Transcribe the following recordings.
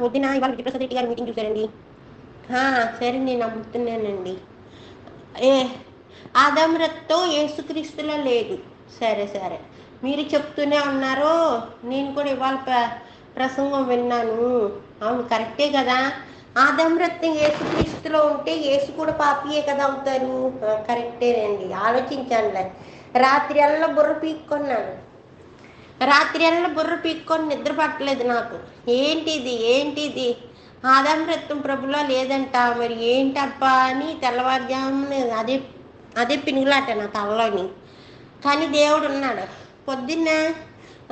పొద్దున ఇవాళ విజయప్రసాద్ రెడ్డి గారు మీటింగ్ చూసారండి సరే నేను నమ్ముతున్నానండి. ఏ అదమ్రత్తో ఏసుక్రీస్తులో లేదు. సరే సరే. మీరు చెప్తూనే ఉన్నారు నేను కూడా ఇవాళ ప్రసంగం విన్నాను. అవును కరెక్టే కదా. ఆదం ఏసుక్రీస్తులో ఉంటే ఏసు కూడా పాపియే కదా అవుతారు. కరెక్టేనండి. ఆలోచించానులే. రాత్రి అల్ల బుర్ర పీక్కున్నాను రాత్రి అల్ల బుర్ర పీక్కొని నిద్ర పట్టలేదు నాకు. ఏంటిది? ఏంటిది? ఆదాం ప్రభులో లేదంట. మరి ఏంటబ్బా అని తెల్లవారుజామున అదే అదే పినుగులాట నా తలలోని. కానీ దేవుడు ఉన్నాడు. పొద్దున్న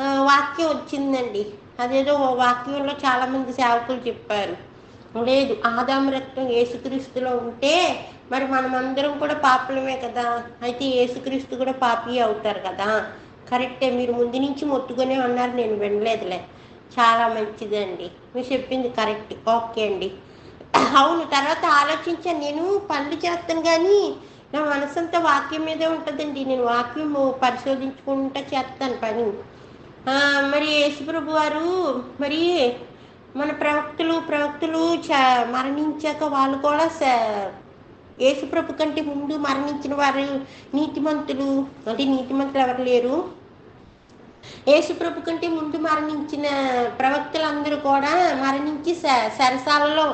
వాక్యం వచ్చిందండి. అదేదో వాక్యంలో చాలామంది సేవకులు చెప్పారు. లేదు ఆదాం రక్తం ఏసుక్రీస్తులో ఉంటే మరి మనమందరం కూడా పాపలమే కదా. అయితే ఏసుక్రీస్తు కూడా పాపి అవుతారు కదా. కరెక్టే మీరు ముందు నుంచి మొత్తుగానే ఉన్నారు నేను వినలేదులే. చాలా మంచిదండి. మీరు చెప్పింది కరెక్ట్. ఓకే అండి. అవును తర్వాత ఆలోచించాను నేను పనులు చేస్తాను కానీ నా మనసంతా వాక్యం మీదే ఉంటుందండి. నేను వాక్యం పరిశోధించుకుంటా చేస్తాను పని. మరి యేసుప్రభు వారు మరి మన ప్రవక్తలు ప్రవక్తలు చ మరణించాక వాళ్ళు కూడా యేసుప్రభు కంటే ముందు మరణించిన వారు నీతిమంతులు అంటే నీతిమంతులు ఎవరు లేరు. యేసుప్రభు కంటే ముందు మరణించిన ప్రవక్తలందరూ కూడా మరణించి సరసాలలో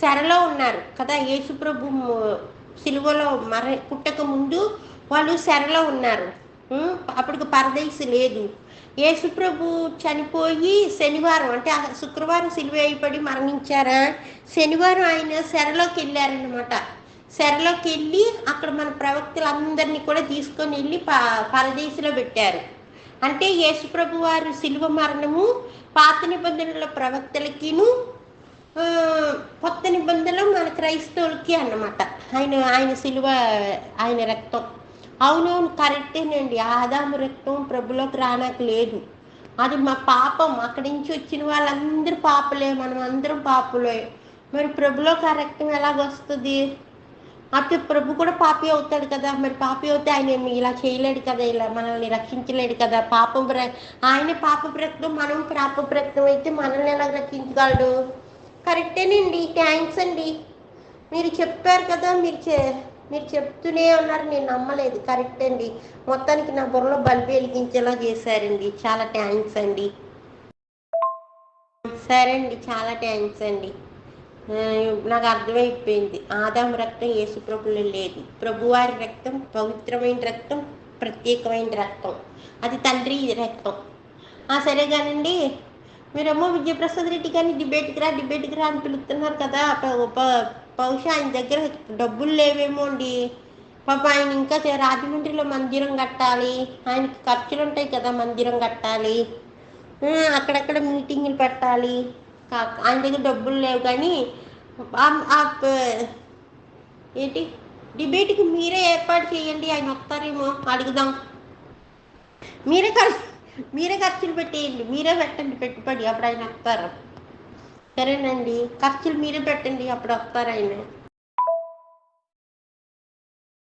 సెరలో ఉన్నారు కదా. యేసుప్రభు సిలువలో మర పుట్టక ముందు వాళ్ళు సెరలో ఉన్నారు. అప్పటికి పరదేశి లేదు. యేసుప్రభు చనిపోయి శనివారం అంటే శుక్రవారం సిలువ అయిపడి మరణించారా? శనివారం ఆయన సెరలోకి వెళ్ళారనమాట సెరలోకి వెళ్ళి అక్కడ మన ప్రవక్తలందరినీ కూడా తీసుకొని వెళ్ళి ప పరదేశిలో పెట్టారు. అంటే యేసుప్రభు వారు శిలువ మరణము పాత నిబంధనల ప్రవక్తలకిను కొత్త నిబంధనలు మన క్రైస్తవులకి అన్నమాట. ఆయన ఆయన శిలువ ఆయన రక్తం. అవునవును కరెక్టేనండి. ఆదాము రక్తం ప్రభులోకి రానకు లేదు. అది మా పాపం. అక్కడి నుంచి వచ్చిన వాళ్ళందరూ పాపలే. మనం అందరం పాపలే. మరి ప్రభులోకి ఆ రక్తం ఎలాగొస్తుంది? అప్పుడు ప్రభు కూడా పాపి అవుతాడు కదా. మరి పాపి అవుతే ఆయన ఇలా చేయలేడు కదా ఇలా మనల్ని రక్షించలేడు కదా. పాపం ఆయన పాప ప్రయత్నం మనం పాప ప్రయత్నం అయితే మనల్ని ఎలా రక్షించగలడు? కరెక్టేనండి థ్యాంక్స్ అండి. మీరు చెప్పారు కదా మీరు చే మీరు చెప్తూనే ఉన్నారు నేను నమ్మలేదు. కరెక్ట్ అండి. మొత్తానికి నా బుర్రలో బల్బు వెలిగించేలా చేశారండి. చాలా థ్యాంక్స్ అండి. సరే అండి. చాలా థ్యాంక్స్ అండి. నాకు అర్థమైపోయింది. ఆదాం రక్తం యేసుప్రభులో లేదు. ప్రభువారి రక్తం పవిత్రమైన రక్తం ప్రత్యేకమైన రక్తం. అది తండ్రి రక్తం. సరే కానండి. మీరేమో విజయప్రసాద్ రెడ్డి కానీ డిబేట్కి రా డిబేట్కి రా అని పిలుస్తున్నారు కదా. బహుశా ఆయన దగ్గర డబ్బులు లేవేమో అండి. పాప ఆయన ఇంకా రాజమండ్రిలో మందిరం కట్టాలి. ఆయనకి ఖర్చులు ఉంటాయి కదా మందిరం కట్టాలి. అక్కడక్కడ మీటింగులు పెట్టాలి. ఆయన దగ్గర డబ్బులు లేవు కానీ ఏంటి? డిబేట్కి మీరే ఏర్పాటు చేయండి ఆయన వస్తారేమో అడుగుదాం. మీరే ఖర్చు మీరే ఖర్చులు పెట్టేయండి మీరే పెట్టండి పెట్టుబడి అప్పుడు ఆయన వస్తారు. సరేనండి ఖర్చులు మీరే పెట్టండి అప్పుడు వస్తారు ఆయన.